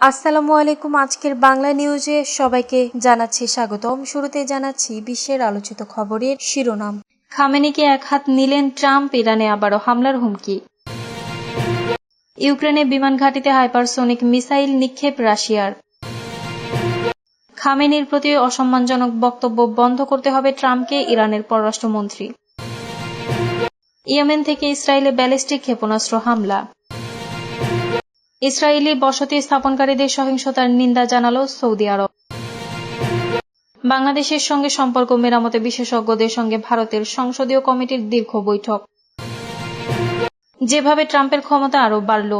আসসালামু আলাইকুম। আজকের বাংলা নিউজে সবাইকে জানাচ্ছি স্বাগতম। শুরুতে জানাচ্ছি বিশ্বের আলোচিত খবরের শিরোনাম। খামেনিকে এক হাত নিলেন ট্রাম্প, ইরানে আবারও হামলার হুমকি। ইউক্রেনে বিমান ঘাঁটিতে হাইপারসোনিক মিসাইল নিক্ষেপ রাশিয়ার। খামেনির প্রতি অসম্মানজনক বক্তব্য বন্ধ করতে হবে ট্রাম্পকে, ইরানের পররাষ্ট্রমন্ত্রী। ইয়েমেন থেকে ইসরায়েলে ব্যালিস্টিক ক্ষেপণাস্ত্র হামলা। ইসরায়েলি বসতি স্থাপনকারীদের সহিংসতার নিন্দা জানালো সৌদি আরব। বাংলাদেশের সঙ্গে সম্পর্ক মেরামতে বিশেষজ্ঞদের সঙ্গে ভারতের সংসদীয় কমিটির দীর্ঘ বৈঠক। যেভাবে ট্রাম্পের ক্ষমতা আরও বাড়ল।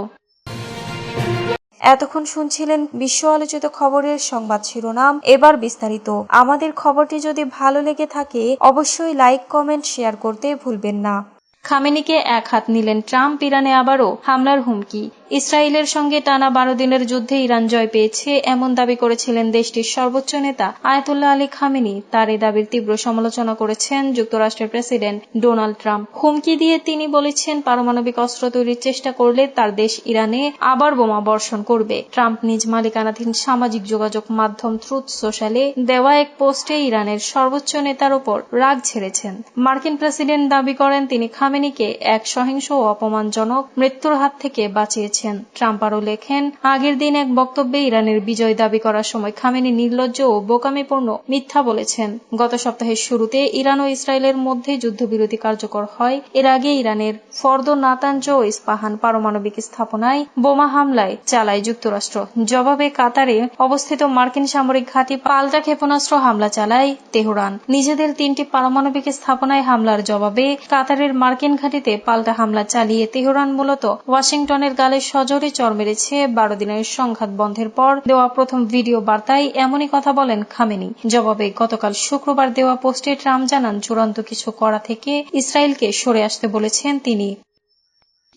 এতক্ষণ শুনছিলেন বিশ্ব আলোচিত খবরের সংবাদ শিরোনাম। এবার বিস্তারিত। আমাদের খবরটি যদি ভালো লেগে থাকে, অবশ্যই লাইক, কমেন্ট, শেয়ার করতে ভুলবেন না। খামেনিকে এক হাত নিলেন ট্রাম্প, ইরানে আবারও হামলার হুমকি। ইসরায়েলের সঙ্গে টানা বারো দিনের যুদ্ধে ইরান জয় পেয়েছে এমন দাবি করেছিলেন দেশটির সর্বোচ্চ নেতা আয়াতুল্লাহ আলী খামেনি। তার এই দাবির তীব্র সমালোচনা করেছেন যুক্তরাষ্ট্রের প্রেসিডেন্ট ডোনাল্ড ট্রাম্প। হুমকি দিয়ে তিনি বলেছেন, পারমাণবিক অস্ত্র তৈরির চেষ্টা করলে তার দেশ ইরানে আবার বোমা বর্ষণ করবে। ট্রাম্প নিজ মালিকানাধীন সামাজিক যোগাযোগ মাধ্যম ট্রুথ সোশ্যালে দেওয়া এক পোস্টে ইরানের সর্বোচ্চ নেতার ওপর রাগ ছেড়েছেন। মার্কিন প্রেসিডেন্ট দাবি করেন, তিনি খামেনিকে এক সহিংস ও অপমানজনক মৃত্যুর হাত থেকে বাঁচিয়েছেন। ট্রাম্প আরও লেখেন, আগের দিন এক বক্তব্যে ইরানের বিজয় দাবি করার সময় খামেনি নির্লজ্জ ও বোকামিপূর্ণ মিথ্যা বলেছেন। গত সপ্তাহের শুরুতে ইরান ও ইসরায়েলের মধ্যে যুদ্ধবিরতি কার্যকর হয়। এর আগে ইরানের ফর্দ নাতাঞ্জ ও ইস্পাহান পারমাণবিক স্থাপনায় বোমা হামলায় চালায় যুক্তরাষ্ট্র। জবাবে কাতারে অবস্থিত মার্কিন সামরিক ঘাঁটি পাল্টা ক্ষেপণাস্ত্র হামলা চালায় তেহরান। নিজেদের তিনটি পারমাণবিক স্থাপনায় হামলার জবাবে কাতারের মার্কিন ঘাঁটিতে পাল্টা হামলা চালিয়ে তেহরান মূলত ওয়াশিংটনের গালে সজোরে চর মেরেছে, বারো দিনের সংঘাত বন্ধের পর দেওয়া প্রথম ভিডিও বার্তায় এমনই কথা বলেন খামেনি। জবাবে গতকাল শুক্রবার দেওয়া পোস্টে ট্রাম্প জানান, চূড়ান্ত কিছু করা থেকে ইসরায়েলকে সরে আসতে বলেছেন তিনি।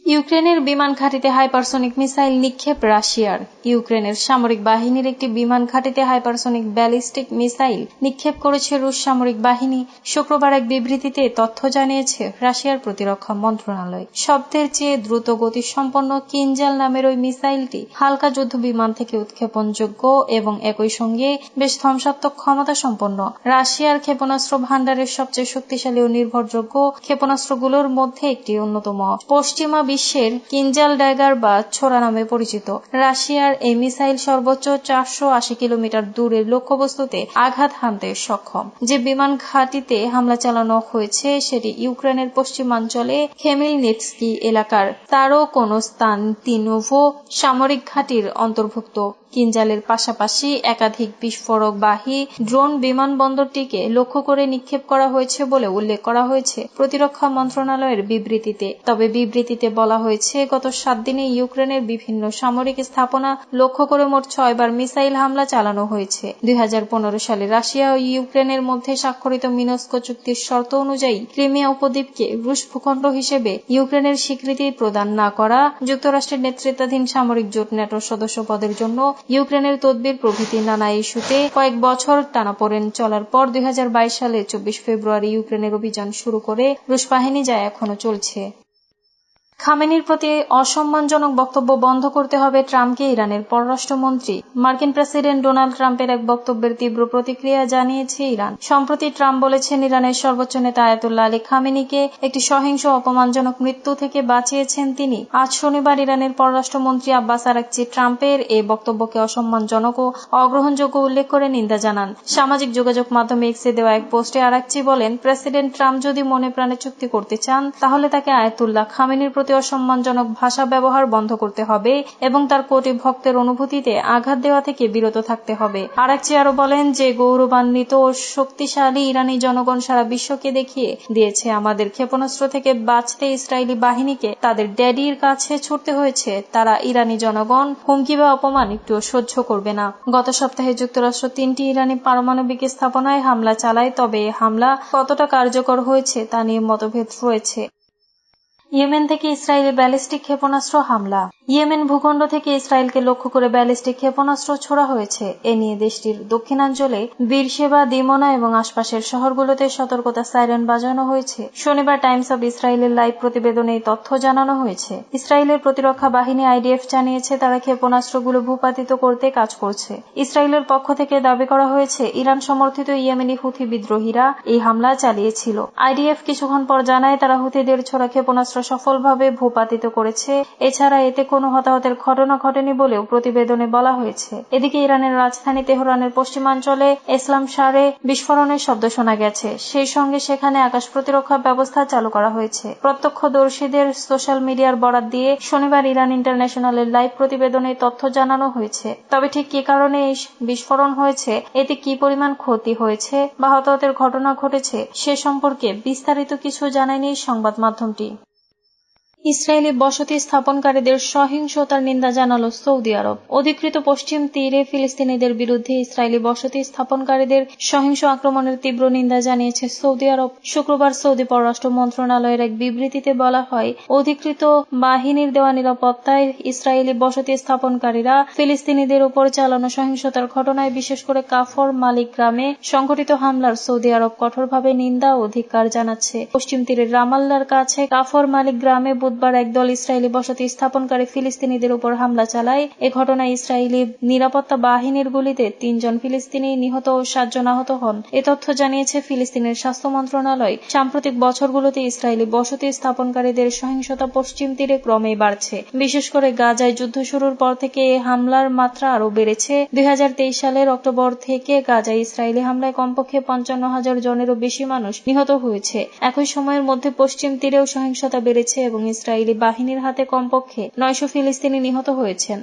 ইউক্রেনের বিমান ঘাঁটিতে হাইপারসনিক মিসাইল নিক্ষেপ রাশিয়ার। ইউক্রেনের সামরিক বাহিনীর একটি বিমান ঘাঁটিতে হাইপারসনিক ব্যালিস্টিক মিসাইল নিক্ষেপ করেছে রুশ সামরিক বাহিনী। শুক্রবার এক বিবৃতিতে তথ্য জানিয়েছে রাশিয়ার প্রতিরক্ষা মন্ত্রণালয়। শব্দের চেয়ে দ্রুত গতি সম্পন্ন কিনজাল নামের ওই মিসাইলটি হালকা যুদ্ধ বিমান থেকে উৎক্ষেপণযোগ্য এবং একই সঙ্গে বেশ ধ্বংসাত্মক ক্ষমতা সম্পন্ন রাশিয়ার ক্ষেপণাস্ত্র ভাণ্ডারের সবচেয়ে শক্তিশালী ও নির্ভরযোগ্য ক্ষেপণাস্ত্রগুলোর মধ্যে একটি অন্যতম। পশ্চিমা বিশ্বের কিনজাল ড্যাগার বা ছোড়া নামে পরিচিত। রাশিয়ার এই মিসাইল সর্বোচ্চ চারশো আশি কিলোমিটার দূরের লক্ষ্যবস্তুতে আঘাত হানতে সক্ষম। যে বিমান ঘাঁটিতে হামলা চালানো হয়েছে, সেটি ইউক্রেনের পশ্চিমাঞ্চলে খেমিলনিটস্কি এলাকার। তারও কোনো স্থান তিনোভো সামরিক ঘাঁটির অন্তর্ভুক্ত। কিঞ্জালের পাশাপাশি একাধিক বিস্ফোরক বাহী ড্রোন বিমানবন্দরটিকে লক্ষ্য করে নিক্ষেপ করা হয়েছে বলে উল্লেখ করা হয়েছে প্রতিরক্ষা মন্ত্রণালয়ের বিবৃতিতে। তবে বিবৃতিতে বলা হয়েছে, গত সাত দিনে ইউক্রেনের বিভিন্ন সামরিক স্থাপনা লক্ষ্য করে মোট ছয়বার মিসাইল হামলা চালানো হয়েছে। দুই হাজার পনেরো সালে রাশিয়া ও ইউক্রেনের মধ্যে স্বাক্ষরিত মিনস্কো চুক্তির শর্ত অনুযায়ী ক্রিমিয়া উপদ্বীপকে রুশ ভূখণ্ড হিসেবে ইউক্রেনের স্বীকৃতি প্রদান না করা, যুক্তরাষ্ট্রের নেতৃত্বাধীন সামরিক জোট ন্যাটোর সদস্য পদের জন্য ইউক্রেনের তদবির প্রভৃতি নানা ইস্যুতে কয়েক বছর টানাপোড়েন চলার পর দুই হাজার বাইশ সালে চব্বিশ ফেব্রুয়ারি ইউক্রেনের অভিযান শুরু করে রুশ বাহিনী যা এখনও চলছে। খামেনির প্রতি অসম্মানজনক বক্তব্য বন্ধ করতে হবে ট্রাম্পকে ইরানের পররাষ্ট্রমন্ত্রী। মার্কিন প্রেসিডেন্ট ডোনাল্ড ট্রাম্পের এক বক্তব্যের তীব্র প্রতিক্রিয়া জানিয়েছে ইরান। সম্প্রতি ট্রাম্প বলেছেন ইরানের সর্বোচ্চ নেতা আয়াতুল্লাহ আলী খামেনিকে একটি সহিংস অপমানজনক মৃত্যু থেকে বাঁচিয়েছেন তিনি। আজ শনিবার ইরানের পররাষ্ট্রমন্ত্রী আব্বাস আরাকচি ট্রাম্পের এই বক্তব্যকে অসম্মানজনক ও অগ্রহণযোগ্য উল্লেখ করে নিন্দা জানান। সামাজিক যোগাযোগ মাধ্যমে এক্সে দেওয়া এক পোস্টে আরাকচি বলেন, প্রেসিডেন্ট ট্রাম্প যদি মনে প্রাণে চুক্তি করতে চান, তাহলে তাকে আয়াতুল্লাহ খামেনির প্রতি প্রতি অসম্মানজনক ভাষা ব্যবহার বন্ধ করতে হবে এবং তার কোটি ভক্তের অনুভূতিতে আঘাত দেওয়া থেকে বিরত থাকতে হবে। আরেকচি আরও বলেন যে, গৌরবান্বিত ও শক্তিশালী ইরানি জনগণ সারা বিশ্বকে দেখিয়ে দিয়েছে, আমাদের ক্ষেপণাস্ত্র থেকে বাঁচতে ইসরায়েলি বাহিনীকে তাদের ড্যাডির কাছে ছুটতে হয়েছে। তারা ইরানি জনগণ, হুমকি বা অপমান একটু সহ্য করবে না। গত সপ্তাহে যুক্তরাষ্ট্র তিনটি ইরানি পারমাণবিক স্থাপনায় হামলা চালায়, তবে হামলা কতটা কার্যকর হয়েছে তা নিয়ে মতভেদ রয়েছে। ইয়েমেন থেকে ইসরায়েলের ব্যালিস্টিক ক্ষেপণাস্ত্র হামলা। ইয়েমেন ভূখণ্ড থেকে ইসরায়েলকে লক্ষ্য করে ব্যালিস্টিক ক্ষেপণাস্ত্র ছোড়া হয়েছে। এ নিয়ে দেশটির দক্ষিণাঞ্চলে বীরসেবা, দিমোনা এবং আশপাশের শহরগুলোতে সতর্কতা সাইরেন বাজানো হয়েছে। শনিবার টাইমস অব ইসরায়েলের লাইভ প্রতিবেদনে এই তথ্য জানানো হয়েছে। ইসরায়েলের প্রতিরক্ষা বাহিনী আইডিএফ জানিয়েছে, তারা ক্ষেপণাস্ত্রগুলো ভূপাতিত করতে কাজ করছে। ইসরায়েলের পক্ষ থেকে দাবি করা হয়েছে, ইরান সমর্থিত ইয়েমেনি হুথি বিদ্রোহীরা এই হামলা চালিয়েছিল। আইডিএফ কিছুক্ষণ পর জানায়, তারা হুথিদের ছোড়া ক্ষেপণাস্ত্র সফলভাবে ভূপাতিত করেছে। এছাড়া এতে কোনো হতাহতের ঘটনা ঘটেনি বলেও প্রতিবেদনে বলা হয়েছে। এদিকে ইরানের রাজধানী তেহরানের পশ্চিমাঞ্চলে ইসলাম সারে বিস্ফোরণের শব্দ শোনা গেছে। সেই সঙ্গে সেখানে আকাশ প্রতিরক্ষা ব্যবস্থা চালু করা হয়েছে। প্রত্যক্ষদর্শীদের সোশ্যাল মিডিয়ার বরাত দিয়ে শনিবার ইরান ইন্টারন্যাশনালের লাইভ প্রতিবেদনে তথ্য জানানো হয়েছে। তবে ঠিক কি কারণে এই বিস্ফোরণ হয়েছে, এতে কি পরিমাণ ক্ষতি হয়েছে বা হতাহতের ঘটনা ঘটেছে, সে সম্পর্কে বিস্তারিত কিছু জানায়নি সংবাদ মাধ্যমটি। ইসরায়েলি বসতি স্থাপনকারীদের সহিংসতার নিন্দা জানালো সৌদি আরব। অধিকৃত পশ্চিম তীরে ফিলিস্তিনিদের বিরুদ্ধে ইসরায়েলি বসতি স্থাপনকারীদের সহিংস আক্রমণের তীব্র নিন্দা জানিয়েছে সৌদি আরব। শুক্রবার সৌদি পররাষ্ট্র মন্ত্রণালয়ের এক বিবৃতিতে বলা হয়, অধিকৃত বাহিনীর দেওয়া নিরাপত্তায় ইসরায়েলি বসতি স্থাপনকারীরা ফিলিস্তিনিদের উপর চালানো সহিংসতার ঘটনায় বিশেষ করে কাফর মালিক গ্রামে সংঘটিত হামলার সৌদি আরব কঠোরভাবে নিন্দা ও ধিক্কার জানাচ্ছে। পশ্চিম তীরের রামাল্লার কাছে কাফর মালিক গ্রামে বুধবার একদল ইসরায়েলি বসতি স্থাপনকারী ফিলিস্তিনিদের উপর হামলা চালায়। এ ঘটনায় ইসরায়েলি নিরাপত্তা বাহিনীর গুলিতে তিনজন ফিলিস্তিনি নিহত ও সাতজন আহত হন। এ তথ্য জানিয়েছে ফিলিস্তিনের স্বাস্থ্য মন্ত্রণালয়। সাম্প্রতিক বছরগুলোতে ইসরায়েলি বসতি স্থাপনকারীদের সহিংসতা পশ্চিম তীরে ক্রমেই বাড়ছে। বিশেষ করে গাজায় যুদ্ধ শুরুর পর থেকে এ হামলার মাত্রা আরও বেড়েছে। দুই হাজার তেইশ সালের অক্টোবর থেকে গাজায় ইসরায়েলি হামলায় কমপক্ষে পঞ্চান্ন হাজার জনেরও বেশি মানুষ নিহত হয়েছে। একই সময়ের মধ্যে পশ্চিম তীরেও সহিংসতা বেড়েছে এবং ইসরায়েলি বাহিনীর হাতে কমপক্ষে নয়শ ফিলিস্তিনি নিহত হয়েছেন।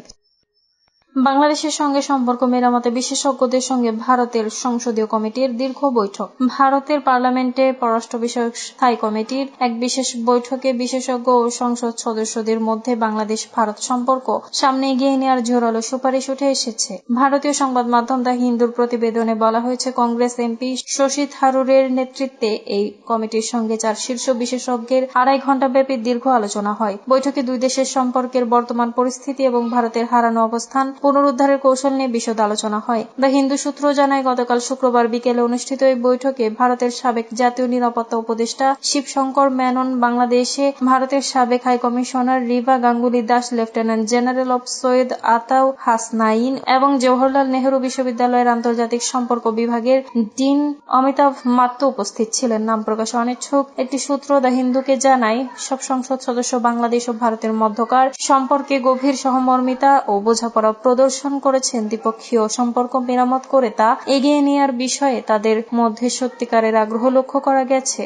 বাংলাদেশের সঙ্গে সম্পর্ক মেরামতে বিশেষজ্ঞদের সঙ্গে ভারতের সংসদীয় কমিটির দীর্ঘ বৈঠক। ভারতের পার্লামেন্টে পররাষ্ট্র বিষয়ক স্থায়ী কমিটির এক বিশেষ বৈঠকে বিশেষজ্ঞ ও সংসদ সদস্যদের মধ্যে বাংলাদেশ ভারত সম্পর্ক সামনে এগিয়ে নেওয়ার জোরালো সুপারিশ উঠে এসেছে। ভারতীয় সংবাদ মাধ্যম দ্য হিন্দুর প্রতিবেদনে বলা হয়েছে, কংগ্রেস এমপি শশী থারুরের নেতৃত্বে এই কমিটির সঙ্গে চার শীর্ষ বিশেষজ্ঞের আড়াই ঘণ্টা ব্যাপী দীর্ঘ আলোচনা হয়। বৈঠকে দুই দেশের সম্পর্কের বর্তমান পরিস্থিতি এবং ভারতের হারানো অবস্থান পুনরুদ্ধারের কৌশল নিয়ে বিশদ আলোচনা হয়। দ্য হিন্দু সূত্র জানায়, গতকাল শুক্রবার বিকেলে অনুষ্ঠিত এই বৈঠকে ভারতের সাবেক জাতীয় নিরাপত্তা উপদেষ্টা শিবশঙ্কর মেনন বাংলাদেশে ভারতের সাবেক high commissioner Riva Ganguly Das, lieutenant general of Syed আতাউ Hasnain এবং জওহরলাল নেহরু বিশ্ববিদ্যালয়ের আন্তর্জাতিক সম্পর্ক বিভাগের ডিন অমিতাভ মাত্র উপস্থিত ছিলেন। নাম প্রকাশে অনিচ্ছুক একটি সূত্র দ্য হিন্দুকে জানায়, সব সংসদ সদস্য বাংলাদেশ ও ভারতের মধ্যকার সম্পর্কে গভীর সহমর্মিতা ও বোঝাপড়া প্রদর্শন করেছেন দ্বিপক্ষীয় সম্পর্ক মেরামত করে তা এগিয়ে নেওয়ার বিষয়ে তাদের মধ্যে সত্যিকারের আগ্রহ লক্ষ্য করা গেছে।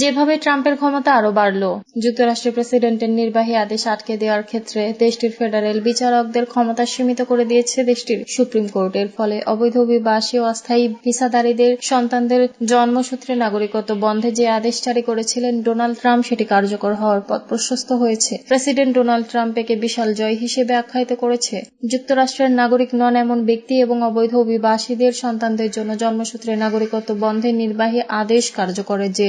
যেভাবে ট্রাম্পের ক্ষমতা আরও বাড়ল, যুক্তরাষ্ট্রের প্রেসিডেন্টের নির্বাহী আদেশ আটকে দেওয়ার ক্ষেত্রে দেশটির ফেডারেল বিচারকদের ক্ষমতা সীমিত করে দিয়েছে দেশটির সুপ্রিম কোর্টের ফলে অবৈধ অভিবাসী ও অস্থায়ী ভিসাদারীদের সন্তানদের জন্মসূত্রে নাগরিকত্ব বন্ধে যে আদেশ জারি করেছিলেন ডোনাল্ড ট্রাম্প, সেটি কার্যকর হওয়ার পথ প্রশস্ত হয়েছে। প্রেসিডেন্ট ডোনাল্ড ট্রাম্প একে বিশাল জয় হিসেবে আখ্যায়িত করেছে। যুক্তরাষ্ট্রের নাগরিক নন এমন ব্যক্তি এবং অবৈধ অভিবাসীদের সন্তানদের জন্য জন্মসূত্রে নাগরিকত্ব বন্ধে নির্বাহী আদেশ কার্যকরের যে